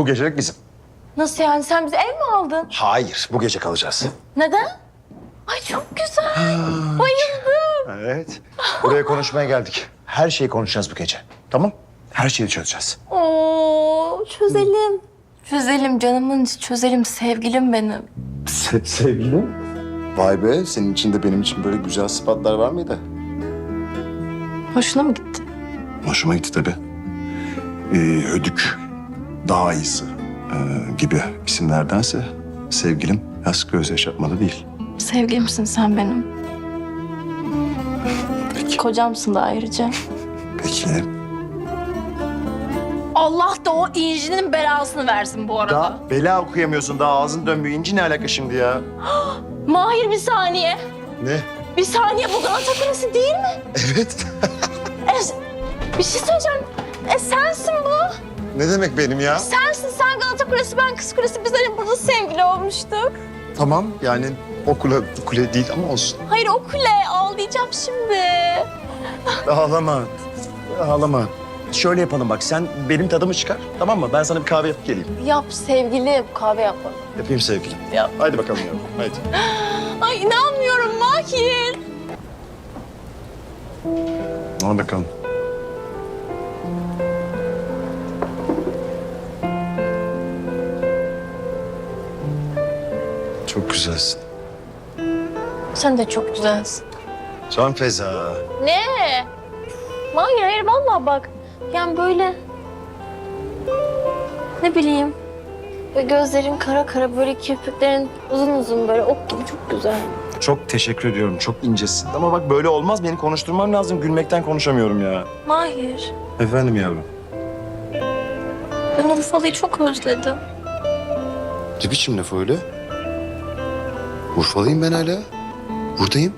bu gecelik bizim. Nasıl yani sen bize ev mi aldın? Hayır, bu gece kalacağız. Neden? Ay çok güzel. Bayıldım. Evet. Buraya konuşmaya geldik. Her şeyi konuşacağız bu gece. Tamam? Her şeyi çözeceğiz. Oo çözelim. Çözelim canımın içi, çözelim sevgilim benim. Se sevgilim? Vay be, senin için de benim için böyle güzel sıfatlar var mıydı? Hoşuna mı gitti? Hoşuma gitti tabii. Ee, ödük, daha iyisi ee, gibi isimlerdense sevgilim yaz göz yaşatmalı değil. Sevgilimsin sen benim. Peki. Kocamsın da ayrıca. Peki. Allah da o incinin belasını versin bu arada. Daha bela okuyamıyorsun, daha ağzın dönmüyor. İnci ne alaka şimdi ya? Mahir bir saniye. Ne? Bir saniye bu Galata Kulesi değil mi? Evet. E, bir şey söyleyeceğim. E sensin bu. Ne demek benim ya? Sensin sen Galata Kulesi ben Kız Kulesi. Biz hani burada sevgili olmuştuk. Tamam yani o kule, kule değil ama olsun. Hayır o kule ağlayacağım şimdi. Ağlama. Ağlama. Şöyle yapalım bak sen benim tadımı çıkar tamam mı? Ben sana bir kahve yapıp geleyim. Yap sevgili kahve yapalım. Yapayım sevgilim. Yap. Haydi bakalım yavrum. Haydi. Ay inanmıyorum Mahir. Al bakalım. Güzelsin. Sen de çok güzelsin. Can Feza. Ne? Mahir hayır vallahi bak. Yani böyle... Ne bileyim. Böyle gözlerin kara kara böyle kirpiklerin uzun uzun böyle ok gibi çok güzel. Çok teşekkür ediyorum. Çok incesin. Ama bak böyle olmaz. Beni konuşturman lazım. Gülmekten konuşamıyorum ya. Mahir. Efendim yavrum. Ben Urfalı'yı çok özledim. Ne biçim laf öyle? Urfalıyım ben hala. Buradayım.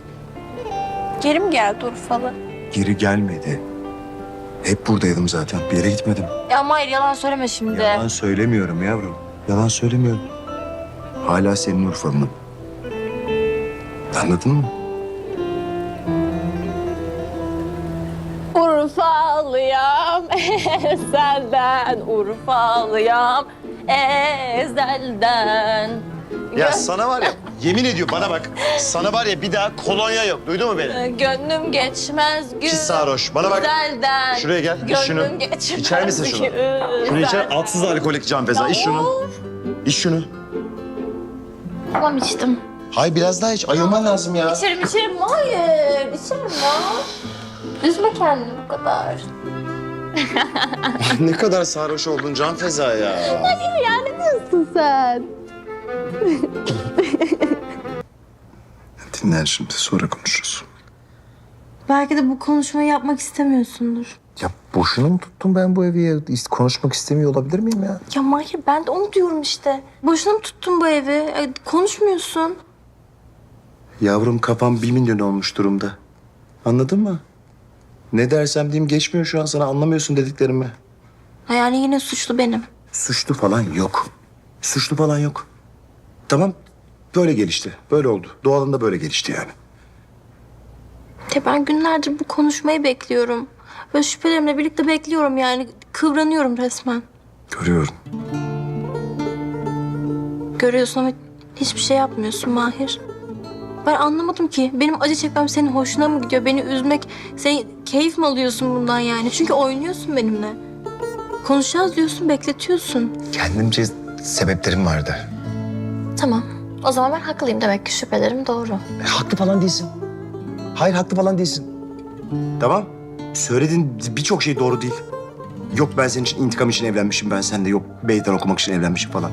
Geri mi geldi Urfalı? Geri gelmedi. Hep buradaydım zaten. Bir yere gitmedim. Ya Mahir yalan söyleme şimdi. Yalan söylemiyorum yavrum. Yalan söylemiyorum. Hala senin Urfalınım. Anladın mı? Urfalıyam ezelden, Urfalıyam ezelden. Ya sana var ya, yemin ediyor bana bak. Sana var ya bir daha kolonya yok. Duydun mu beni? Gönlüm geçmez gün. Pis sarhoş. Bana bak. Güzelden. Şuraya gel, iç şunu. Gönlüm geçmez İçer misin şunu? Şunu içer, altsız alkolik can feza. İç şunu. İç şunu. Tamam içtim. Hay biraz daha iç. Ayılman lazım ya. İçerim içerim. Hayır içerim ya. Üzme kendini bu kadar. ne kadar sarhoş oldun can feza ya. Ya ne diyorsun sen? Dinlen şimdi sonra konuşuruz. Belki de bu konuşmayı yapmak istemiyorsundur. Ya boşuna mı tuttum ben bu evi Konuşmak istemiyor olabilir miyim ya? Ya Mahir ben de onu diyorum işte. Boşuna mı tuttun bu evi? Ay, konuşmuyorsun. Yavrum kafam bir milyon olmuş durumda. Anladın mı? Ne dersem diyeyim geçmiyor şu an sana anlamıyorsun dediklerimi. Ha, yani yine suçlu benim. Suçlu falan yok. Suçlu falan yok. Tamam böyle gelişti. Böyle oldu. Doğalında böyle gelişti yani. Ya ben günlerdir bu konuşmayı bekliyorum. Böyle şüphelerimle birlikte bekliyorum yani. Kıvranıyorum resmen. Görüyorum. Görüyorsun ama hiçbir şey yapmıyorsun Mahir. Ben anlamadım ki. Benim acı çekmem senin hoşuna mı gidiyor? Beni üzmek, sen keyif mi alıyorsun bundan yani? Çünkü oynuyorsun benimle. Konuşacağız diyorsun, bekletiyorsun. Kendimce sebeplerim vardı. Tamam. O zaman ben haklıyım demek ki şüphelerim doğru. E, haklı falan değilsin. Hayır haklı falan değilsin. Tamam. Söylediğin birçok şey doğru değil. Yok ben senin için intikam için evlenmişim ben sen de yok meydan okumak için evlenmişim falan.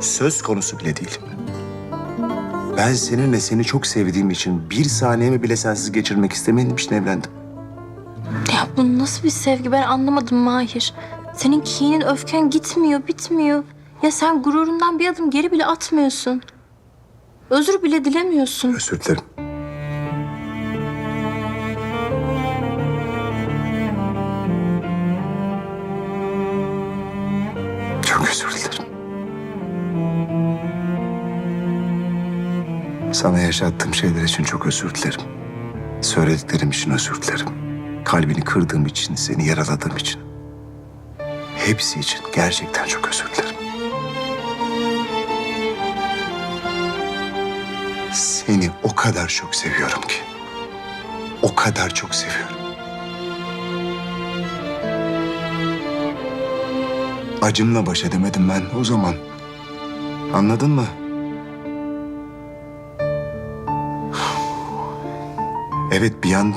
Söz konusu bile değil. Ben seninle seni çok sevdiğim için bir saniyemi bile sensiz geçirmek istemediğim için evlendim. Ya bu nasıl bir sevgi ben anlamadım Mahir. Senin kinin öfken gitmiyor, bitmiyor. Ya sen gururundan bir adım geri bile atmıyorsun. Özür bile dilemiyorsun. Özür dilerim. Çok özür dilerim. Sana yaşattığım şeyler için çok özür dilerim. Söylediklerim için özür dilerim. Kalbini kırdığım için, seni yaraladığım için. Hepsi için gerçekten çok özür dilerim. Seni o kadar çok seviyorum ki. O kadar çok seviyorum. Acımla baş edemedim ben o zaman. Anladın mı? Evet bir an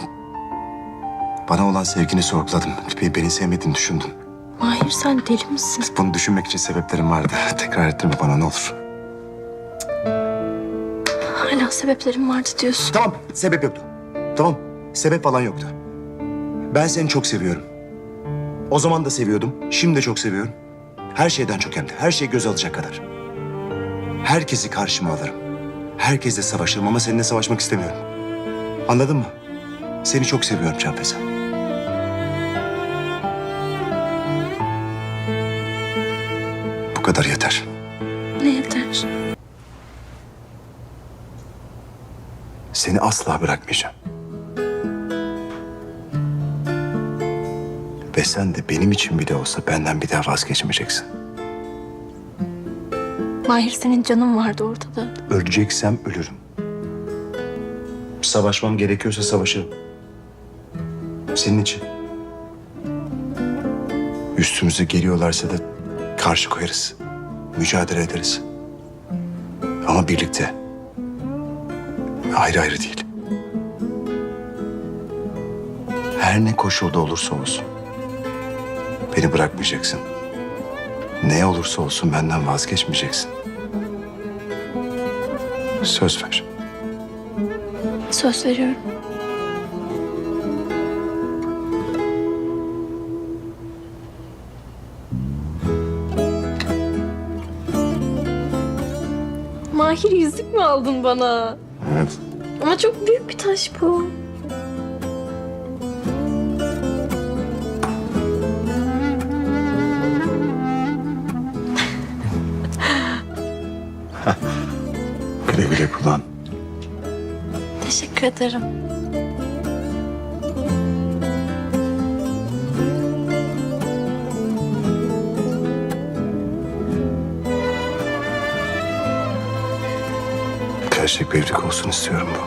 bana olan sevgini sorguladım. Be- Beni sevmediğini düşündüm. Mahir sen deli misin? Bunu düşünmek için sebeplerim vardı. Tekrar ettirme bana ne olur. Hala sebeplerim vardı diyorsun. Tamam, sebep yoktu. Tamam, sebep falan yoktu. Ben seni çok seviyorum. O zaman da seviyordum, şimdi de çok seviyorum. Her şeyden çok hem de, her şeyi göze alacak kadar. Herkesi karşıma alırım. Herkesle savaşırım ama seninle savaşmak istemiyorum. Anladın mı? Seni çok seviyorum Canfeza. Bu kadar yeter. Ne yeter? Seni asla bırakmayacağım. Ve sen de benim için bile olsa benden bir daha vazgeçmeyeceksin. Mahir senin canın vardı ortada. Öleceksem ölürüm. Savaşmam gerekiyorsa savaşırım. Senin için. Üstümüze geliyorlarsa da karşı koyarız. Mücadele ederiz. Ama birlikte. Ayrı ayrı değil. Her ne koşulda olursa olsun. Beni bırakmayacaksın. Ne olursa olsun benden vazgeçmeyeceksin. Söz ver. Söz veriyorum. Mahir yüzük mü aldın bana? Evet. Ama çok büyük bir taş bu. Güle güle kullan. Teşekkür ederim. Gerçek bir evlilik olsun istiyorum bu.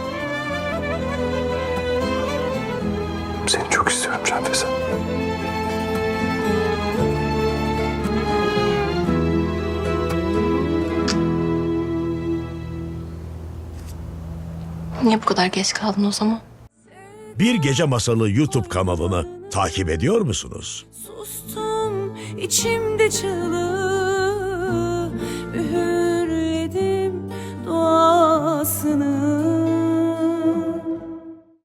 Seni çok istiyorum Canfeza. Niye bu kadar geç kaldın o zaman? Bir Gece Masalı YouTube kanalını takip ediyor musunuz? Sustum içimde Üğür dünyasını